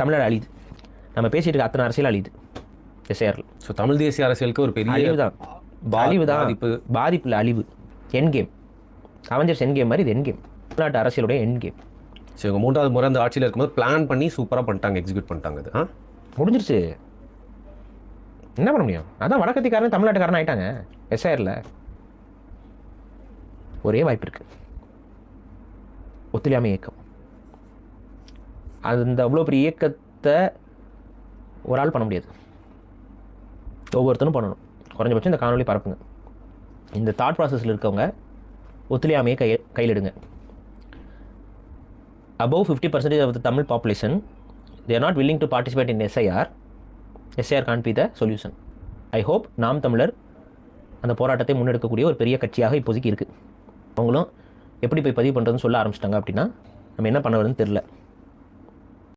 தமிழர் அழியுது நம்ம பேசிட்டு இருக்க அத்தனை அரசியல் அழியுது எஸ்ஐஆரில் ஸோ தமிழ் தேசிய அரசியலுக்கு ஒரு பெரிய அழிவு தான் அழிவு தான். பாதிப்பு. பாதிப்பில் அழிவு. என் கேம் அவஞ்சர்ஸ் என் கேம் மாதிரி இது என் கேம் தமிழ்நாட்டு அரசியலுடைய என் கேம் ஸோ இவங்க மூன்றாவது முறை அந்த ஆட்சியில் இருக்கும்போது பிளான் பண்ணி சூப்பராக பண்ணிட்டாங்க எக்ஸிக்யூட் பண்ணிட்டாங்க இது. ஆ? முடிஞ்சிருச்சு. என்ன பண்ண முடியும்? அதான் வடக்கத்திக்காரன் தமிழ்நாட்டுக்காரன் ஆயிட்டாங்க. எஸ்ஐஆரில் ஒரே வாய்ப்பு இருக்கு. ஒத்துழையாமை இயக்கம். அந்த அவ்வளோ பெரிய இயக்கத்தை ஒரு ஆள் பண்ண முடியாது. ஒவ்வொருத்தரும் பண்ணணும். குறைஞ்சபட்சம் இந்த காணொலி பரப்புங்க. இந்த தாட் ப்ராசஸில் இருக்கவங்க ஒத்துழையாமையை கை கையிலிடுங்க. Above fifty percentage of the Tamil population they're not willing to participate in SIR SIR SIR be the solution I hope நாம் தமிழர் அந்த போராட்டத்தை முன்னெடுக்கக்கூடிய ஒரு பெரிய கட்சியாக இப்போதைக்கு இருக்குது அவங்களும் எப்படி போய் பதிவு பண்ணுறதுன்னு சொல்ல ஆரம்பிச்சிட்டாங்க அப்படின்னா நம்ம என்ன பண்ண வருதுன்னு தெரில